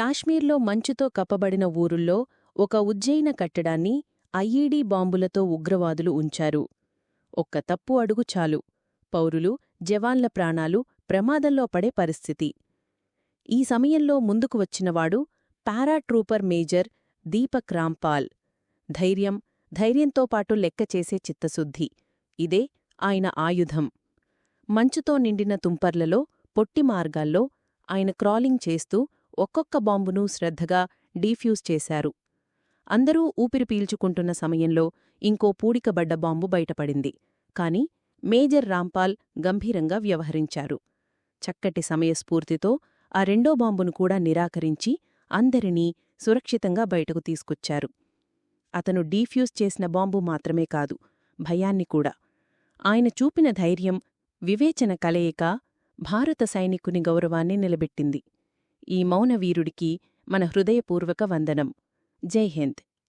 కాశ్మీర్లో మంచుతో కప్పబడిన ఊరుల్లో ఒక ఉజ్జయిన కట్టడాన్ని ఐఈడీ బాంబులతో ఉగ్రవాదులు ఉంచారు. ఒక్క తప్పు అడుగు చాలు. పౌరులు జవాన్ల ప్రాణాలు ప్రమాదంలో పడే పరిస్థితి. ఈ సమయంలో ముందుకు వచ్చినవాడు పారాట్రూపర్ మేజర్ దీపక్ రాంపాల్. ధైర్యం ధైర్యంతో పాటు లెక్క చేసే చిత్తశుద్ధి. ఇదే ఆయన ఆయుధం. మంచుతో నిండిన తుంపర్లలో పొట్టి మార్గాల్లో ఆయన క్రాలింగ్ చేస్తూ ఒక్కొక్క బాంబును శ్రద్ధగా డీఫ్యూజ్ చేశారు. అందరూ ఊపిరి పీల్చుకుంటున్న సమయంలో ఇంకో పూడికబడ్డ బాంబు బయటపడింది. కాని మేజర్ రాంపాల్ గంభీరంగా వ్యవహరించారు. చక్కటి సమయస్ఫూర్తితో ఆ రెండో బాంబును కూడా నిరాకరించి అందరినీ సురక్షితంగా బయటకు తీసుకొచ్చారు. అతను డీఫ్యూజ్ చేసిన బాంబు మాత్రమే కాదు భయాన్ని కూడా. ఆయన చూపిన ధైర్యం వివేచన కలయిక భారత సైనికుని గౌరవాన్ని నిలబెట్టింది. ఈ మౌనవీరుడికి మన హృదయపూర్వక వందనం. జై హింద్.